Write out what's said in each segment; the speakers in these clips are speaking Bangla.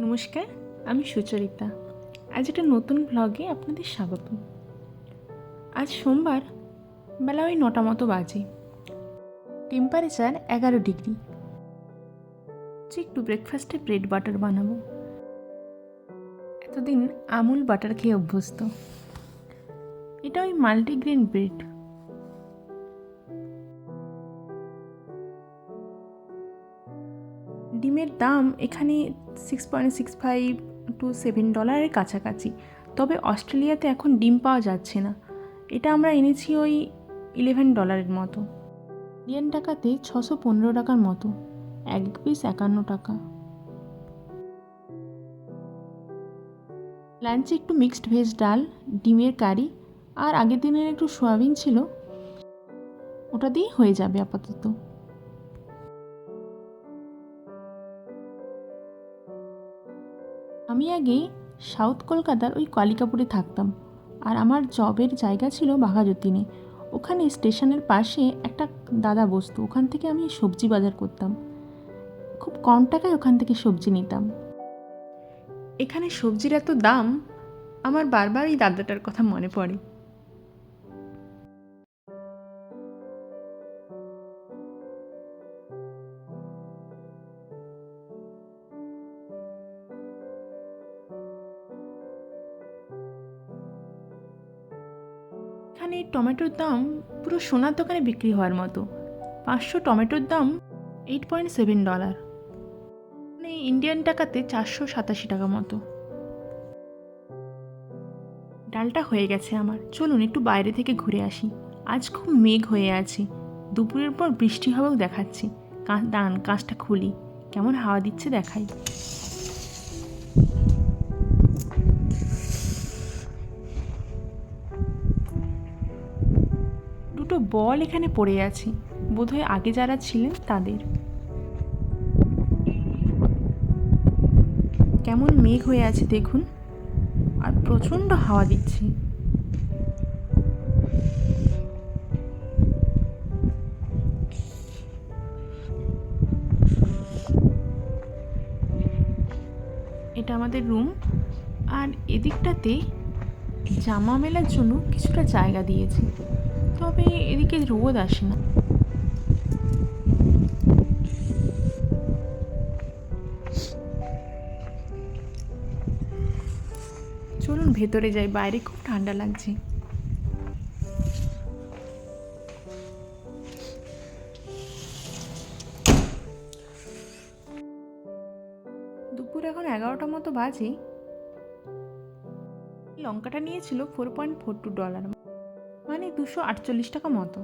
নমস্কার, আমি সুচরিতা। আজ একটা নতুন ব্লগে আপনাদের স্বাগত। আজ সোমবার, বেলা ওই নটা মতো বাজে। টেম্পারেচার এগারো ডিগ্রি একটু ব্রেকফাস্টে ব্রেড বাটার বানাবো। এতদিন আমুল বাটার খেয়ে অভ্যস্ত। এটা ওই মাল্টিগ্রেন ব্রেড ডিমের দাম এখানে six point six five two seven ডলারের কাছাকাছি। তবে অস্ট্রেলিয়াতে এখন ডিম পাওয়া যাচ্ছে না। এটা আমরা এনেছি ওই ইলেভেন ডলারের মতো। ইন্ডিয়ান টাকাতে ছশো পনেরো টাকার মতো। এক পিস একান্ন টাকা। লাঞ্চে একটু মিক্সড ভেজ ডাল, ডিমের কারি আর আগের দিনের একটু সোয়াবিন ছিল। ওটা দিয়েই হয়ে যাবে আপাতত। আমি আগে সাউথ কলকাতার ওই কালিকাপুরে থাকতাম আর আমার জবের জায়গা ছিল বাঘাযতীনে। ওখানে স্টেশনের পাশে একটা দাদা বসতো, ওখান থেকে আমি সবজি বাজার করতাম। খুব কম টাকায় ওখান থেকে সবজি নিতাম। এখানে সবজির এত দাম, আমার বারবার এই দাদাটার কথা মনে পড়ে। এখানে টমেটোর দাম পুরো সোনার দোকানে বিক্রি হওয়ার মতো। পাঁচশো টমেটোর দাম এইট পয়েন্ট সেভেন ডলার মানে ইন্ডিয়ান টাকাতে চারশো সাতাশি টাকা মতো। ডালটা হয়ে গেছে আমার। চলুন একটু বাইরে থেকে ঘুরে আসি। আজ খুব মেঘ হয়ে আছে। দুপুরের পর বৃষ্টি হবেও দেখাচ্ছে। দাঁড়ান, কাঁচটা খুলি। কেমন হাওয়া দিচ্ছে দেখাই। বল এখানে পড়ে আছে। বোধহয় আগে যারা ছিলেন তাদের। কেমন মেঘ হয়ে আছে দেখুন। আর প্রচণ্ড হাওয়া দিচ্ছে। এটা আমাদের রুম। আর এদিকটাতে জামা মেলার জন্য কিছুটা জায়গা দিয়েছে। তবে এদিকে রোদ আসে না। চলুন ভেতরে যাই, বাইরে খুব ঠান্ডা লাগছে। দুপুর এখন এগারোটা মতো বাজে। লঙ্কাটা নিয়েছিল four point four two dollar দুশো আটচল্লিশ টাকা মতো।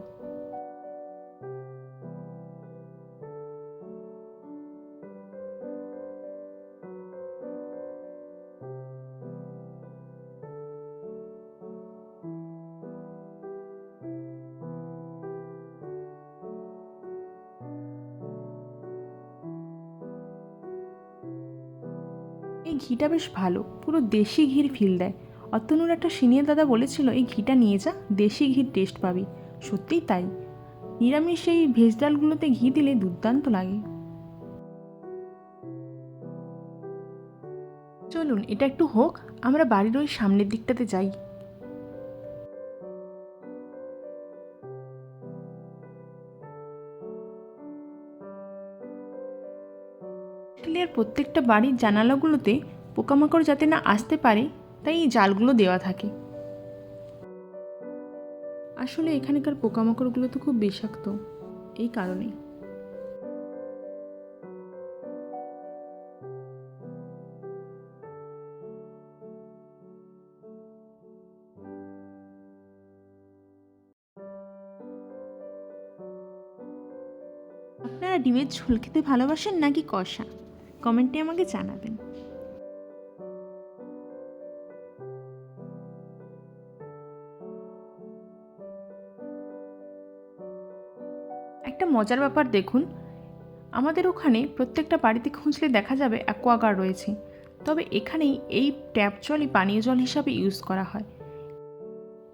এই ঘিটা বেশ ভালো পুরো দেশি ঘির ফিল দেয়। অতনুর একটা সিনিয়র দাদা বলেছিল, এই ঘিটা নিয়ে যা, দেশি ঘির টেস্ট পাবি। সত্যিই তাই। নিরামিষ এই ভেজ ডালগুলোতে ঘি দিলে দুর্দান্ত লাগে। চলুন, এটা একটু হোক, আমরা বাড়ির ওই সামনের দিকটাতে যাই। অস্ট্রেলিয়ার প্রত্যেকটা বাড়ির জানালাগুলোতে পোকামাকড় যাতে না আসতে পারে তাই এই জালগুলো দেওয়া থাকে। আসলে এখানকার পোকামাকড়গুলো তো খুব বিষাক্ত, এই কারণেই। আপনারা ডিমের ঝোল খেতে ভালোবাসেন নাকি কষা? কমেন্টে আমাকে জানাবেন। মজার ব্যাপার দেখুন। আমাদের ওখানে প্রত্যেকটা বাড়িতে খুঁজলে দেখা যাবে অ্যাকোয়াগার্ড রয়েছে। তবে এখানেই এই ট্যাপ জলই পানীয় জল হিসাবে ইউজ করা হয়।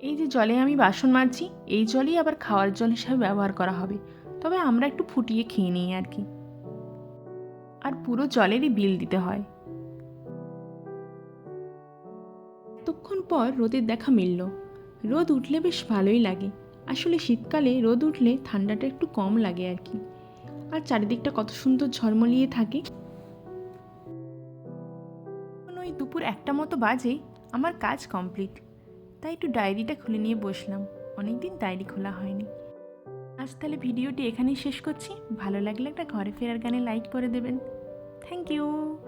এই যে জলে আমি বাসন মাজছি, এই জলই আবার খাওয়ার জল হিসাবে ব্যবহার করা হবে। তবে আমরা একটু ফুটিয়ে খেয়ে নিই আর কি। আর পুরো জলেরই বিল দিতে হয়। ততক্ষণ পর রোদের দেখা মিলল। রোদ উঠলে বেশ ভালোই লাগে। আসলে শীতকালে রোদ উঠলে ঠান্ডাটা একটু কম লাগে আর কি। আর চারিদিকটা কত সুন্দর ঝলমলিয়ে থাকে। ওই দুপুর একটা মতো বাজে, আমার কাজ কমপ্লিট। তাই একটু ডায়েরিটা খুলে নিয়ে বসলাম। অনেক দিন ডায়েরি খোলা হয়নি। আজ তাহলে ভিডিওটি এখানেই শেষ করছি। ভালো লাগলে একটা ঘরে ফেরার গানে লাইক করে দেবেন। Thank you.